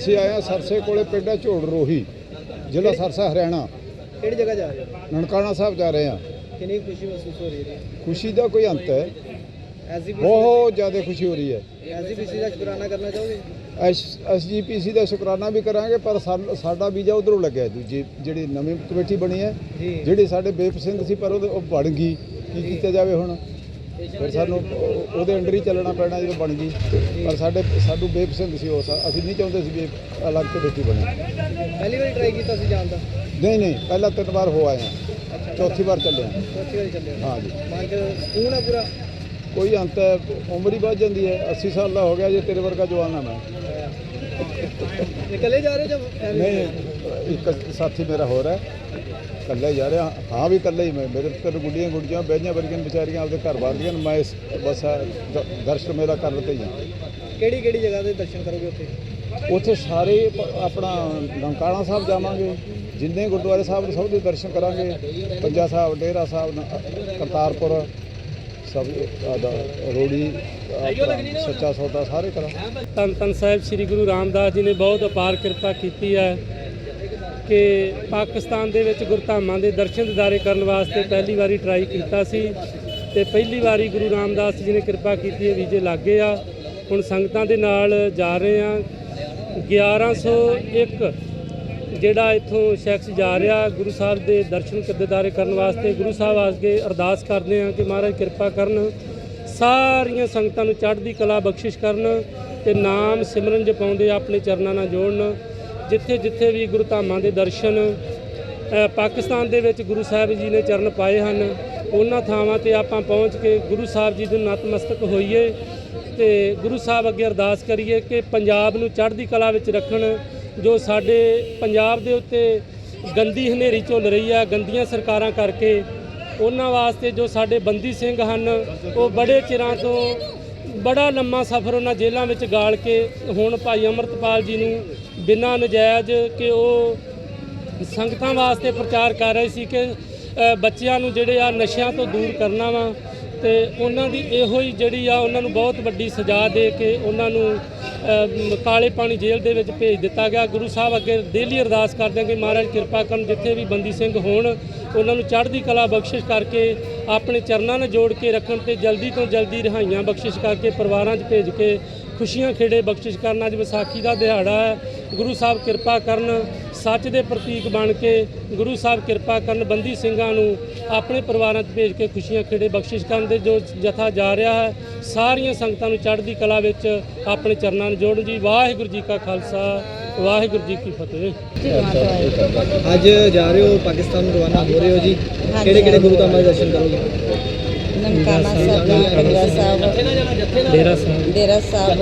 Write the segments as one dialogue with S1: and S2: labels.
S1: ਅਸੀਂ ਆਏ ਹਾਂ ਸਰਸੇ ਕੋਲੇ ਪਿੰਡ ਹੈ ਝੋੜ ਰੋਹੀ ਜ਼ਿਲ੍ਹਾ ਸਰਸਾ ਹਰਿਆਣਾ।
S2: ਕਿਹੜੀ ਜਗ੍ਹਾ ਜਾ ਰਹੇ ਹੋ?
S1: ਨਨਕਾਣਾ ਸਾਹਿਬ ਜਾ ਰਹੇ ਹਾਂ।
S2: ਕਿੰਨੀ ਖੁਸ਼ੀ ਮਹਿਸੂਸ ਹੋ ਰਹੀ ਹੈ?
S1: ਖੁਸ਼ੀ ਦਾ ਕੋਈ ਅੰਤ ਹੈ। ਬਹੁਤ ਜ਼ਿਆਦਾ ਖੁਸ਼ੀ ਹੋ ਰਹੀ ਹੈ।
S2: ਐਸਜੀਪੀਸੀ ਦਾ ਸ਼ੁਕਰਾਨਾ ਕਰਨਾ ਚਾਹੋਗੇ?
S1: ਐਸਜੀਪੀਸੀ ਦਾ ਸ਼ੁਕਰਾਨਾ ਵੀ ਕਰਾਂਗੇ ਪਰ ਸਾਡਾ ਵੀਜ਼ਾ ਉਧਰੋਂ ਲੱਗਿਆ ਦੂਜੀ ਜਿਹੜੀ ਨਵੀਂ ਕਮੇਟੀ ਬਣੀ ਹੈ ਜਿਹੜੀ ਸਾਡੇ ਬੇਪ ਸਿੰਘ ਸੀ ਪਰ ਉਹ ਬਣ ਗਈ। ਕੀ ਕੀਤਾ ਜਾਵੇ ਹੁਣ? ਫਿਰ ਸਾਨੂੰ ਉਹ- ਉਹਦੇ ਅੰਡਰ ਹੀ ਚੱਲਣਾ ਪੈਣਾ ਜਦੋਂ ਬਣ ਗਈ। ਪਰ ਸਾਡੇ ਸਾਨੂੰ ਬੇਪ ਸਿੰਘ ਸੀ ਉਹ ਸਾ- ਅਸੀਂ ਨਹੀਂ ਚਾਹੁੰਦੇ ਸੀ ਵੀ ਇਹ ਅਲੱਗ ਕਮੇਟੀ ਬਣੇ।
S2: ਪਹਿਲੀ ਵਾਰੀ ਟਰਾਈ ਕੀਤਾ ਸੀ ਜਾਣ ਦਾ?
S1: ਨਹੀਂ ਨਹੀਂ ਪਹਿਲਾਂ ਤਿੰਨ ਵਾਰ ਹੋ ਆਏ ਹਾਂ ਚੌਥੀ ਵਾਰ ਚੱਲੇ ਹਾਂ
S2: ਚੌਥੀ ਵਾਰੀ ਚੱਲੇ ਹੋ
S1: ਜੀ।
S2: ਮਨ ਚ ਸਕੂਨ ਹੈ ਪੂਰਾ?
S1: ਕੋਈ ਅੰਤ ਹੈ ਉਮਰ ਹੀ ਵੱਧ ਜਾਂਦੀ ਹੈ। 80 ਸਾਲ ਦਾ ਹੋ ਗਿਆ ਜੇ ਤੇਰੇ ਵਰਗਾ ਜਵਾਨ ਆ ਮੈਂ।
S2: ਨਿਕਲੇ ਜਾ ਰਹੇ ਹੋ ਜਾਂ family
S1: ਨਹੀਂ ਇੱਕ ਸਾਥੀ ਮੇਰਾ ਹੋਰ ਹੈ। ਇਕੱਲਾ ਹੀ ਜਾ ਰਿਹਾ ਹਾਂ ਵੀ ਇਕੱਲਾ ਹੀ ਮੈਂ ਮੇਰੇ ਤੇ ਗੁੱਡੀਆਂ ਗੁੱਡੀਆਂ ਬਹਿਜਾਂ ਵਰਗੀਆਂ ਵਿਚਾਰੀਆਂ ਆਪਦੇ ਘਰ ਬਾਹਰਦੀਆਂ ਨੇ ਮੈਂ ਇਸ ਬਸ ਦਰਸ਼ਨ ਮੇਰਾ ਕਰ ਲਤੇ ਹੀ ਹਾਂ
S2: ਕਿਹੜੀ ਕਿਹੜੀ ਜਗ੍ਹਾ ਦੇ ਦਰਸ਼ਨ ਕਰੋਗੇ ਉੱਥੇ?
S1: ਉੱਥੇ ਸਾਰੇ ਆਪਣਾ ਨਨਕਾਣਾ ਸਾਹਿਬ ਜਾਵਾਂਗੇ ਜਿੰਨੇ ਗੁਰਦੁਆਰੇ ਸਾਹਿਬ ਨੇ ਸਭ ਦੇ ਦਰਸ਼ਨ ਕਰਾਂਗੇ ਪੰਜਾ ਸਾਹਿਬ ਡੇਰਾ ਸਾਹਿਬ ਨ- ਕਰਤਾਰਪੁਰ ਸਭ ਰੋੜੀ ਸੱਚਾ ਸੌਦਾ ਸਾਰੇ ਕਰਾਂ
S3: ਧੰਨ ਧੰਨ ਸਾਹਿਬ ਸ੍ਰੀ ਗੁਰੂ ਰਾਮਦਾਸ ਜੀ ਨੇ ਬਹੁਤ ਅਪਾਰ ਕਿਰਪਾ ਕੀਤੀ ਹੈ। ਕਿ ਪਾਕਿਸਤਾਨ ਦੇ ਵਿੱਚ ਗੁਰਧਾਮਾਂ ਦੇ ਦਰਸ਼ਨ ਦਿਦਾਰੇ ਕਰਨ ਵਾਸਤੇ ਪਹਿਲੀ ਵਾਰੀ ਟਰਾਈ ਕੀਤਾ ਸੀ ਤੇ ਪਹਿਲੀ ਵਾਰੀ ਗੁਰੂ ਰਾਮਦਾਸ ਜੀ ਨੇ ਕਿਰਪਾ ਕੀਤੀ ਹੈ ਵੀਜ਼ੇ ਲੱਗੇ ਆ। ਹੁਣ ਸੰਗਤਾਂ ਦੇ ਨਾਲ ਜਾ ਰਹੇ ਆ। 1101 ਜਿਹੜਾ ਇੱਥੋਂ ਸ਼ਖਸ ਜਾ ਰਿਹਾ, ਗੁਰੂ ਸਾਹਿਬ ਦੇ ਦਰਸ਼ਨ ਦਿਦਾਰੇ ਕਰਨ ਵਾਸਤੇ ਗੁਰੂ ਸਾਹਿਬ ਅੱਗੇ ਅਰਦਾਸ ਕਰਦੇ ਆ ਕਿ ਮਹਾਰਾਜ ਕਿਰਪਾ ਕਰਨ। ਸਾਰੀਆਂ ਸੰਗਤਾਂ ਨੂੰ ਚੜ੍ਹਦੀ ਕਲਾ ਬਖਸ਼ਿਸ਼ ਕਰਨ ਤੇ ਨਾਮ ਸਿਮਰਨ ਜਪਾਉਂਦੇ ਆਪਣੇ ਚਰਨਾਂ ਨਾਲ ਜੋੜਨ। ਜਿੱਥੇ ਜਿੱਥੇ ਵੀ ਗੁਰੂ ਧਾਮਾਂ ਦੇ ਦਰਸ਼ਨ ਪਾਕਿਸਤਾਨ ਦੇ ਵਿੱਚ ਗੁਰੂ ਸਾਹਿਬ ਜੀ ਨੇ ਚਰਨ ਪਾਏ ਹਨ, ਉਹਨਾਂ ਥਾਵਾਂ ਤੇ ਆਪਾਂ ਪਹੁੰਚ ਕੇ ਗੁਰੂ ਸਾਹਿਬ ਜੀ ਦੇ ਨਤਮਸਤਕ ਹੋਈਏ ਤੇ ਗੁਰੂ ਸਾਹਿਬ ਅੱਗੇ ਅਰਦਾਸ ਕਰੀਏ ਕਿ ਪੰਜਾਬ ਨੂੰ ਚੜ੍ਹਦੀ ਕਲਾ ਵਿੱਚ ਰੱਖਣ, ਜੋ ਸਾਡੇ ਪੰਜਾਬ ਦੇ ਉੱਤੇ ਗੰਦੀ ਹਨੇਰੀ ਝੁੱਲ ਰਹੀ ਆ, ਗੰਦੀਆਂ ਸਰਕਾਰਾਂ ਕਰਕੇ, ਉਹਨਾਂ ਵਾਸਤੇ ਜੋ ਸਾਡੇ ਬੰਦੀ ਸਿੰਘ ਹਨ, ਉਹ ਬੜੇ ਚਿਰਾਂ ਤੋਂ ਬੜਾ ਲੰਮਾ ਸਫ਼ਰ ਉਹਨਾਂ ਜੇਲ੍ਹਾਂ ਵਿੱਚ ਗਾਲ ਕੇ, ਹੁਣ ਭਾਈ ਅਮਰਤਪਾਲ ਜੀ ਨੂੰ ਬਿਨਾਂ ਨਜਾਇਜ਼ ਕਿ ਉਹ ਸੰਗਤਾਂ ਵਾਸਤੇ ਪ੍ਰਚਾਰ ਕਰ ਰਹੇ ਸੀ ਕਿ ਬੱਚਿਆਂ ਨੂੰ ਜਿਹੜੇ ਆ ਨਸ਼ਿਆਂ ਤੋਂ ਦੂਰ ਕਰਨਾ ਵਾ ਤੇ ਉਹਨਾਂ ਦੀ ਇਹੋ ਹੀ ਜਿਹੜੀ ਆ ਉਹਨਾਂ ਨੂੰ ਬਹੁਤ ਵੱਡੀ ਸਜ਼ਾ ਦੇ ਕੇ ਉਹਨਾਂ ਨੂੰ ਕਾਲੇ ਪਾਣੀ ਜੇਲ੍ਹ ਦੇ ਵਿੱਚ ਭੇਜ ਦਿੱਤਾ ਗਿਆ। ਗੁਰੂ ਸਾਹਿਬ ਅੱਗੇ ਡੇਲੀ ਅਰਦਾਸ ਕਰਦੇ ਹਾਂ ਕਿ ਮਹਾਰਾਜ ਕਿਰਪਾ ਕਰਨ ਜਿੱਥੇ ਵੀ ਬੰਦੀ ਸਿੰਘ ਹੋਣ, ਉਹਨਾਂ ਨੂੰ ਚੜ੍ਹਦੀ ਕਲਾ ਬਖਸ਼ਿਸ਼ ਕਰਕੇ ਆਪਣੇ ਚਰਨਾਂ ਨਾਲ ਜੋੜ ਕੇ ਰੱਖਣ ਤੇ ਜਲਦੀ ਤੋਂ ਜਲਦੀ ਰਿਹਾਈਆਂ ਬਖਸ਼ਿਸ਼ ਕਰਕੇ ਪਰਿਵਾਰਾਂ 'ਚ ਭੇਜ ਕੇ ਖੁਸ਼ੀਆਂ ਖੇੜੇ ਬਖਸ਼ਿਸ਼ ਕਰਨ ਅੱਜ ਵਿਸਾਖੀ ਦਾ ਦਿਹਾੜਾ ਹੈ। ਗੁਰੂ ਸਾਹਿਬ ਕਿਰਪਾ ਕਰਨ, ਸੱਚ ਦੇ ਪ੍ਰਤੀਕ ਬਣ ਕੇ ਗੁਰੂ ਸਾਹਿਬ ਕਿਰਪਾ ਕਰਨ, ਬੰਦੀ ਸਿੰਘਾਂ ਨੂੰ ਆਪਣੇ ਪਰਿਵਾਰਾਂ 'ਚ ਭੇਜ ਕੇ ਖੁਸ਼ੀਆਂ ਖੇੜੇ ਬਖਸ਼ਿਸ਼ ਕਰਨ ਦੇ ਜੋ ਜਥਾ ਜਾ ਰਿਹਾ ਹੈ। ਸਾਰੀਆਂ ਸੰਗਤਾਂ ਨੂੰ ਚੜ੍ਹਦੀ ਕਲਾ ਵਿੱਚ ਆਪਣੇ ਚਰਨਾਂ ਨੂੰ ਜੋੜਨ ਜੀ। ਵਾਹਿਗੁਰੂ ਜੀ ਕਾ ਖਾਲਸਾ, ਵਾਹਿਗੁਰੂ ਜੀ ਕੀ ਫਤਿਹ।
S2: ਅੱਜ ਜਾ ਰਹੇ ਹੋ ਪਾਕਿਸਤਾਨ ਨੂੰ ਰਵਾਨਾ ਹੋ ਰਹੇ ਹੋ ਜੀ। ਕਿਹੜੇ ਕਿਹੜੇ ਗੁਰੂ ਧਾਮਾਂ ਦੇ ਦਰਸ਼ਨ ਕਰੋਗੇ?
S4: ਨਨਕਾਣਾ ਸਾਹਿਬ ਪਿੰਡਾ ਸਾਹਿਬ
S3: ਡੇਰਾ ਸਾਹਿਬ।
S4: ਡੇਰਾ ਸਾਹਿਬ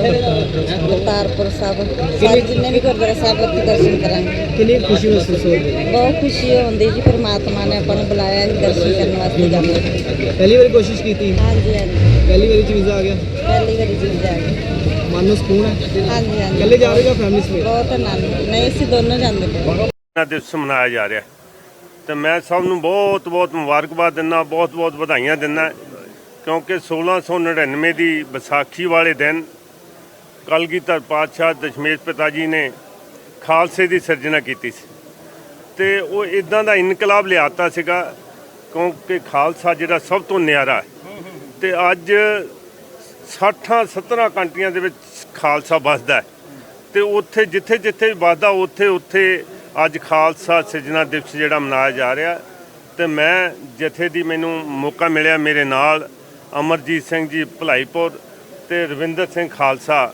S4: ਕਰਤਾਰਪੁਰ ਸਾਹਿਬ। ਸਾਰੇ ਜਿੰਨੇ ਵੀ ਗੁਰਦੁਆਰਾ ਸਾਹਿਬ ਉੱਥੇ ਦਰਸ਼ਨ ਕਰਾਂਗੇ।
S2: ਕਿੰਨੀ ਖੁਸ਼ੀ ਮਹਿਸੂਸ ਹੋ ਰਹੀ ਹੈ?
S4: ਬਹੁਤ ਖੁਸ਼ੀ ਹੁੰਦੀ ਜੀ ਪਰਮਾਤਮਾ ਨੇ ਆਪਾਂ ਨੂੰ ਬੁਲਾਇਆ ਹੈ ਦਰਸ਼ਨ ਕਰਨ ਵਾਸਤੇ ਜਾਂਦੇ
S2: ਪਹਿਲੀ ਵਾਰੀ ਕੋਸ਼ਿਸ਼ ਕੀਤੀ।
S4: ਹਾਂਜੀ ਹਾਂਜੀ।
S2: ਪਹਿਲੀ ਵਾਰੀ ਚ ਵੀਜ਼ਾ ਆ ਗਿਆ।
S4: ਪਹਿਲੀ ਵਾਰੀ ਜੀ ਜਾ ਕੇ
S2: ਮਨ ਨੂੰ ਸਕੂਨ ਹੈ?
S4: ਹਾਂਜੀ ਹਾਂਜੀ।
S2: ਇਕੱਲੇ ਜਾ ਰਹੇ ਹੋ ਫੈਮਿਲੀ ਸਮੇਤ
S4: ਬਹੁਤ ਆਨੰਦ। ਨਹੀਂ ਅਸੀਂ ਦੋਨੋਂ ਜਾਂਦੇ ਪਏ।
S5: ਦਾ ਦਿਵਸ ਮਨਾਇਆ ਜਾ ਰਿਹਾ। ਤੇ ਮੈਂ ਸਭ ਨੂੰ ਬਹੁਤ ਬਹੁਤ ਮੁਬਾਰਕਬਾਦ ਦਿੰਦਾ ਬਹੁਤ ਬਹੁਤ ਵਧਾਈਆਂ ਦਿੰਦਾ। ਕਿਉਂਕਿ 1699 ਦੀ ਵਿਸਾਖੀ ਵਾਲੇ ਦਿਨ ਕਲਗੀਧਰ ਪਾਤਸ਼ਾਹ ਦਸ਼ਮੇਸ਼ ਪਿਤਾ ਜੀ ਨੇ ਖਾਲਸੇ ਦੀ ਸਿਰਜਣਾ ਕੀਤੀ ਸੀ। ਤੇ ਉਹ ਇਦਾਂ ਦਾ ਇਨਕਲਾਬ ਲਿਆਤਾ ਸੀਗਾ, ਕਿਉਂਕਿ ਖਾਲਸਾ ਜਿਹੜਾ ਸਭ ਤੋਂ ਨਿਆਰਾ ਹੈ। ਤੇ ਅੱਜ 60 17 ਕੰਟਰੀਆਂ ਦੇ ਵਿੱਚ ਖਾਲਸਾ ਵੱਸਦਾ ਹੈ। ਤੇ ਉੱਥੇ ਜਿੱਥੇ ਜਿੱਥੇ ਵੱਸਦਾ, ਉੱਥੇ ਉੱਥੇ ਅੱਜ ਖਾਲਸਾ ਸਿਰਜਣਾ ਦਿਵਸ ਜਿਹੜਾ ਮਨਾਇਆ ਜਾ ਰਿਹਾ। ਤੇ ਮੈਂ ਜਥੇ ਦੀ ਮੈਨੂੰ ਮੌਕਾ ਮਿਲਿਆ, ਮੇਰੇ ਨਾਲ ਅਮਰਜੀਤ ਸਿੰਘ ਜੀ ਭਲਾਈਪੁਰ ਤੇ ਰਵਿੰਦਰ ਸਿੰਘ ਖਾਲਸਾ,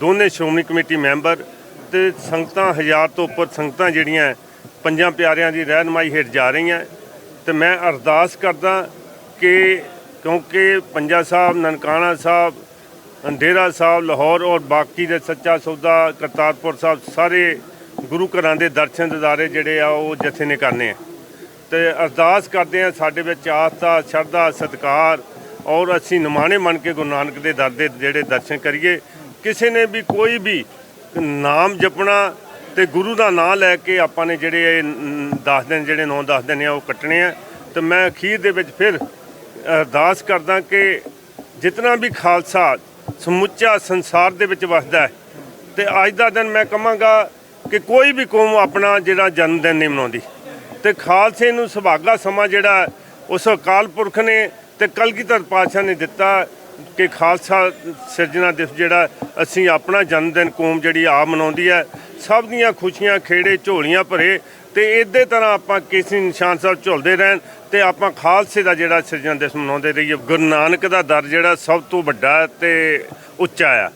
S5: ਦੋਨੇ ਸ਼੍ਰੋਮਣੀ ਕਮੇਟੀ ਮੈਂਬਰ ਤੇ ਸੰਗਤਾਂ ਹਜ਼ਾਰ ਤੋਂ ਉੱਪਰ ਸੰਗਤਾਂ ਜਿਹੜੀਆਂ ਪੰਜਾਂ ਪਿਆਰਿਆਂ ਦੀ ਰਹਿਨਮਾਈ ਹੇਠ ਜਾ ਰਹੀਆਂ। ਤੇ ਮੈਂ ਅਰਦਾਸ ਕਰਦਾ ਕਿ ਕਿਉਂਕਿ ਪੰਜਾ ਸਾਹਿਬ, ਨਨਕਾਣਾ ਸਾਹਿਬ ਅੰਧੇਰਾ ਸਾਹਿਬ, ਲਾਹੌਰ ਔਰ ਬਾਕੀ ਦੇ ਸੱਚਾ ਸੌਦਾ ਕਰਤਾਰਪੁਰ ਸਾਹਿਬ ਸਾਰੇ ਗੁਰੂ ਘਰਾਂ ਦੇ ਦਰਸ਼ਨ ਦਿਦਾਰੇ ਜਿਹੜੇ ਆ ਉਹ ਜਥੇ ਨੇ ਕਰਨੇ ਆ। ਤੇ ਅਰਦਾਸ ਕਰਦੇ ਆ ਸਾਡੇ ਵਿੱਚ ਆਸਥਾ, ਸ਼ਰਧਾ, ਸਤਿਕਾਰ ਔਰ ਅਸੀਂ ਨਿਮਾਣੇ ਮੰਨ ਕੇ ਗੁਰੂ ਨਾਨਕ ਦੇ ਦਰ ਦੇ ਜਿਹੜੇ ਦਰਸ਼ਨ ਕਰੀਏ, ਕਿਸੇ ਨੇ ਵੀ ਕੋਈ ਵੀ ਨਾਮ ਜਪਣਾ ਤੇ ਗੁਰੂ ਦਾ ਨਾਮ ਲੈ ਕੇ ਆਪਾਂ ਨੇ ਜਿਹੜੇ 10 ਦਿਨ, ਜਿਹੜੇ 9-10 ਦਿਨ ਆ ਉਹ ਕੱਟਣੇ ਆ। ਤੇ ਮੈਂ ਅਖੀਰ ਦੇ ਵਿੱਚ ਫਿਰ ਅਰਦਾਸ ਕਰਦਾ ਕਿ ਜਿਤਨਾ ਵੀ ਖਾਲਸਾ ਸਮੁੱਚਾ ਸੰਸਾਰ ਦੇ ਵਿੱਚ ਵਸਦਾ ਹੈ, ਤੇ ਅੱਜ ਦਾ ਦਿਨ ਮੈਂ ਕਹਾਂਗਾ ਕਿ ਕੋਈ ਵੀ ਕੌਮ ਆਪਣਾ ਜਿਹੜਾ ਜਨਮ ਦਿਨ ਨਹੀਂ ਮਨਾਉਂਦੀ। ਤੇ ਖਾਲਸੇ ਨੂੰ ਸੁਭਾਗਾ ਸਮਾਂ ਜਿਹੜਾ, ਉਸ ਅਕਾਲ ਪੁਰਖ ਨੇ ਤੇ ਕਲਗੀਧਰ ਪਾਤਸ਼ਾਹ ਨੇ ਦਿੱਤਾ ਕਿ ਖਾਲਸਾ ਸਿਰਜਣਾ ਦਿਵਸ ਜਿਹੜਾ ਅਸੀਂ ਆਪਣਾ ਜਨਮ ਦਿਨ ਕੌਮ ਜਿਹੜੀ ਆ ਮਨਾਉਂਦੀ ਹੈ, ਸਭ ਦੀਆਂ ਖੁਸ਼ੀਆਂ, ਖੇੜੇ, ਝੋਲੀਆਂ ਭਰੇ ਤੇ ਇਸੇ ਤਰ੍ਹਾਂ ਆਪਾਂ ਕੇਸਰੀ ਨਿਸ਼ਾਨ ਸਾਹਿਬ ਝੁਲਦੇ ਰਹਿਣ ਤੇ ਆਪਾਂ ਖਾਲਸੇ ਦਾ ਜਿਹੜਾ ਸਿਰਜਣਾ ਦਿਵਸ ਮਨਾਉਂਦੇ ਰਹੀਏ। ਗੁਰੂ ਨਾਨਕ ਦਾ ਦਰ ਜਿਹੜਾ ਸਭ ਤੋਂ ਵੱਡਾ ਹੈ ਤੇ ਉੱਚਾ ਆ।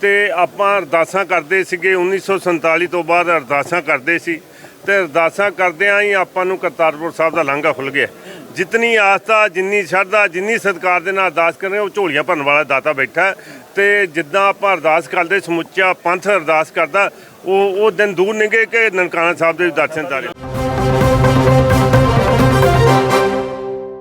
S5: ਤੇ ਆਪਾਂ ਅਰਦਾਸਾਂ ਕਰਦੇ ਸੀਗੇ 1947 ਤੋਂ ਬਾਅਦ ਅਰਦਾਸਾਂ ਕਰਦੇ ਸੀ। ਤੇ ਅਰਦਾਸਾਂ ਕਰਦਿਆਂ ਹੀ ਆਪਾਂ ਨੂੰ ਕਰਤਾਰਪੁਰ ਸਾਹਿਬ ਦਾ ਲਾਂਘਾ ਖੁੱਲ ਗਿਆ। ਜਿਤਨੀ ਆਸਥਾ, ਜਿੰਨੀ ਸ਼ਰਧਾ, ਜਿੰਨੀ ਸਤਿਕਾਰ ਦੇ ਨਾਲ ਅਰਦਾਸ ਕਰਨੇ ਉਹ ਝੋਲੀਆਂ ਭਰਨ ਵਾਲਾ ਦਾਤਾ ਬੈਠਾ ਹੈ। ਤੇ ਜਿੱਦਾਂ ਆਪਾਂ ਅਰਦਾਸ ਕਰਦੇ, ਸਮੁੱਚਾ ਪੰਥ ਅਰਦਾਸ ਕਰਦਾ, ਉਹ ਉਹ ਦਿਨ ਦੂਰ ਨਿਗੇ ਕਿ ਨਨਕਾਣਾ ਸਾਹਿਬ ਦੇ ਦਰਸ਼ਨ ਦਾਰੇ